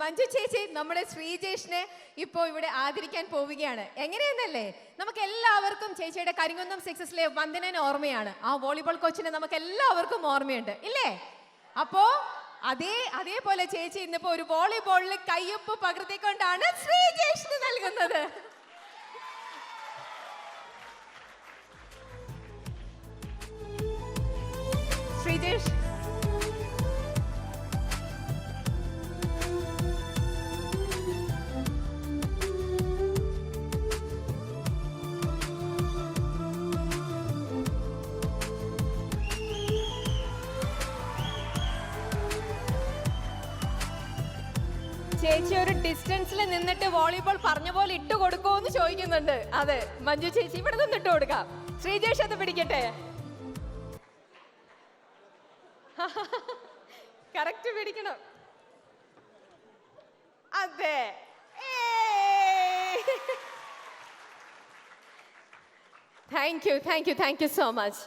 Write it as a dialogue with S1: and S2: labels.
S1: മഞ്ജു ചേച്ചി നമ്മുടെ ശ്രീജേഷിനെ ഇപ്പോൾ ഇവിടെ ആദരിക്കാൻ പോവുകയാണ്. എങ്ങനെയെന്നല്ലേ? നമുക്ക് എല്ലാവർക്കും ചേച്ചിയുടെ കരിങ്കുന്നം സിക്സസിലെ വന്ദനന് ഓർമ്മയാണ്. ആ വോളിബോൾ കോച്ചിനെ നമുക്ക് എല്ലാവർക്കും ഓർമ്മയുണ്ട്. ഇല്ലേ? അപ്പോ അതേ അതേപോലെ ചേച്ചി ഇന്നിപ്പോ ഒരു വോളിബോളിൽ കയ്യൊപ്പ് പകർത്തിക്കൊണ്ടാണ് ശ്രീജേഷിന് ശ്രീജേഷ് ചേച്ചി ഒരു ഡിസ്റ്റൻസിൽ നിന്നിട്ട് വോളിബോൾ പറഞ്ഞ പോലെ ഇട്ട് കൊടുക്കുമോ എന്ന് ചോദിക്കുന്നുണ്ട്. അതെ മഞ്ജു ചേച്ചി ഇവിടെ നിന്നിട്ട് കൊടുക്കാം. ശ്രീജേഷ് അത് പിടിക്കട്ടെ? കറക്റ്റ് പിടിക്കണം അതെ. Thank you thank you thank you so much